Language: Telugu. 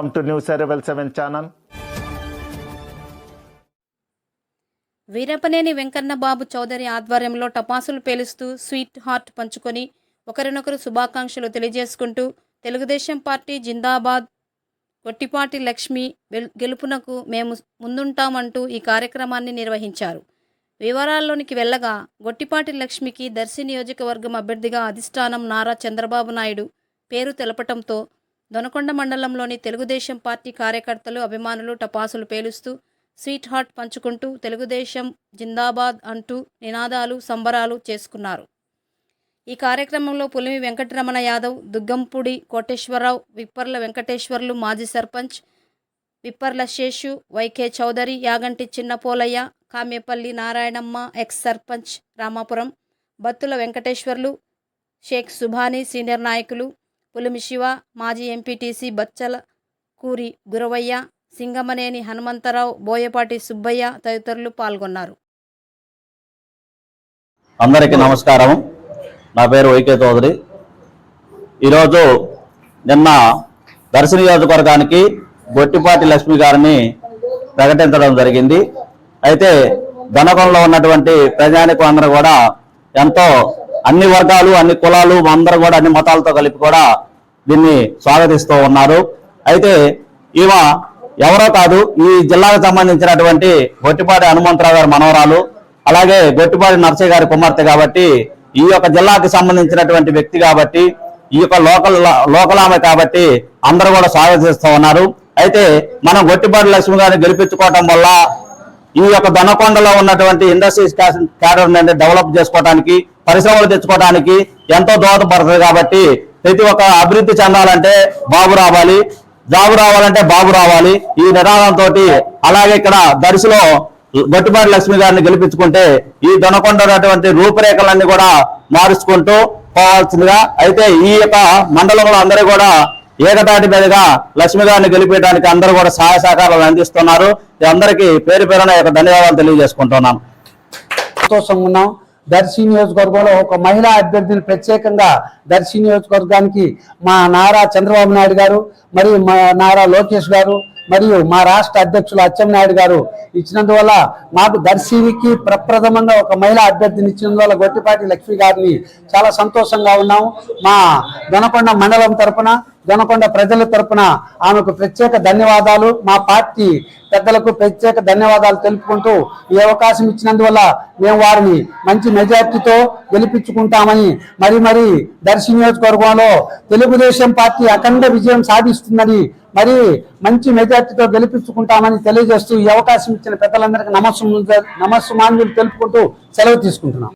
Welcome to news arrival seven channel Veerapaneni Venkanna Babu Chowdary ఆధ్వర్యంలో టపాసులు పేలుస్తూ స్వీట్ హార్ట్ పంచుకొని ఒకరినొకరు శుభాకాంక్షలు తెలియజేసుకుంటూ తెలుగుదేశం పార్టీ జిందాబాద్ గొట్టిపాటి లక్ష్మి గెలుపునకు మేము ముందుంటామంటూ ఈ కార్యక్రమాన్ని నిర్వహించారు. వివరాల్లోనికి వెళ్ళగా గొట్టిపాటి లక్ష్మికి దర్శి నియోజకవర్గం అభ్యర్థిగా అధిష్టానం నారా చంద్రబాబు నాయుడు పేరు తెలపటంతో దొనకొండ మండలంలోని తెలుగుదేశం పార్టీ కార్యకర్తలు అభిమానులు టపాసులు పేలుస్తూ స్వీట్ హార్ట్ పంచుకుంటూ తెలుగుదేశం జిందాబాద్ అంటూ నినాదాలు సంబరాలు చేసుకున్నారు. ఈ కార్యక్రమంలో పులిమి వెంకటరమణ యాదవ్ దుగ్గంపూడి కోటేశ్వరరావు విప్పర్ల వెంకటేశ్వర్లు మాజీ sarpanch Vipparla Seshu YK Chowdary Yaganti Chinnapolaiah Kamyapalli Narayanamma ex sarpanch Ramapuram Battula Venkateswarlu Sheikh Subhani senior నాయకులు పులిమి శివ మాజీ ఎంపీటీసీ బచ్చల కూరి గురవయ్య సింగమనేని హనుమంతరావు బోయపాటి సుబ్బయ్య తదితరులు పాల్గొన్నారు. అందరికీ నమస్కారం నా పేరు వైకే చౌదరి. ఈరోజు నిన్న దర్శన నియోజకవర్గానికి గొట్టిపాటి లక్ష్మి గారిని ప్రకటించడం జరిగింది. అయితే దనకంలో ఉన్నటువంటి ప్రజానికులందరూ కూడా ఎంతో అన్ని వర్గాలు అన్ని కులాలు అందరూ కూడా అన్ని మతాలతో కలిపి కూడా దీన్ని స్వాగతిస్తూ ఉన్నారు. అయితే ఈమె ఎవరో కాదు ఈ జిల్లాకు సంబంధించినటువంటి గొట్టిపాటి హనుమంతరావు గారి మనవరాలు అలాగే గొట్టిపాటి నర్సయ్య గారి కుమార్తె కాబట్టి ఈ యొక్క జిల్లాకి సంబంధించినటువంటి వ్యక్తి కాబట్టి ఈ యొక్క లోకల్ లోకల్ ఆమె కాబట్టి అందరూ కూడా స్వాగతిస్తూ ఉన్నారు. అయితే మనం గొట్టిపాటి లక్ష్మి గారిని గెలిపించుకోవటం వల్ల ఈ యొక్క దొనకొండలో ఉన్నటువంటి ఇండస్ట్రీస్ క్యాడర్ డెవలప్ చేసుకోవడానికి పరిశ్రమలు తెచ్చుకోవడానికి ఎంతో దోహదపడుతుంది కాబట్టి ప్రతి ఒక్క అభివృద్ధి చెందాలంటే బాబు రావాలి. జాబు రావాలంటే బాబు రావాలి. ఈ నినాదంతో అలాగే ఇక్కడ దర్శిలో గొట్టిపాటి లక్ష్మి గారిని గెలిపించుకుంటే ఈ దొనకొండ ఉన్నటువంటి రూపురేఖలన్నీ కూడా మారుచుకుంటూ పోవాల్సిందిగా. అయితే ఈ యొక్క మండలంలో అందరూ కూడా ఏకతాటి మీదుగా లక్ష్మి గారిని గెలిపేయడానికి అందరూ కూడా సహాయ సహకారాలు అందిస్తున్నారు. అందరికీ పేరు పేరున యొక్క ధన్యవాదాలు తెలియజేసుకుంటున్నాను. సంతోషంగా ఉన్నాం. దర్శి నియోజకవర్గంలో ఒక మహిళా అభ్యర్థిని ప్రత్యేకంగా దర్శి నియోజకవర్గానికి మా నారా చంద్రబాబు నాయుడు గారు మరియు మా నారా లోకేష్ గారు మరియు మా రాష్ట్ర అధ్యక్షులు అచ్చెన్నాయుడు గారు ఇచ్చినందువల్ల మాకు దర్శినికి ప్రప్రథమంగా ఒక మహిళా అభ్యర్థిని ఇచ్చినందువల్ల గొట్టిపాటి లక్ష్మి గారిని చాలా సంతోషంగా ఉన్నాము మా దొనకొండ మండలం తరపున దొనకొండ ప్రజల తరపున ఆమెకు ప్రత్యేక ధన్యవాదాలు. మా పార్టీ పెద్దలకు ప్రత్యేక ధన్యవాదాలు తెలుపుకుంటూ ఈ అవకాశం ఇచ్చినందువల్ల మేము వారిని మంచి మెజార్టీతో గెలిపించుకుంటామని మరి మరి దర్శి నియోజకవర్గంలో తెలుగుదేశం పార్టీ అఖండ విజయం సాధిస్తుందని మరి మంచి మెజార్టీతో గెలిపించుకుంటామని తెలియజేస్తూ ఈ అవకాశం ఇచ్చిన పెద్దలందరికీ నమస్సు నమస్సు మాన్యులు తెలుపుకుంటూ సెలవు తీసుకుంటున్నాం.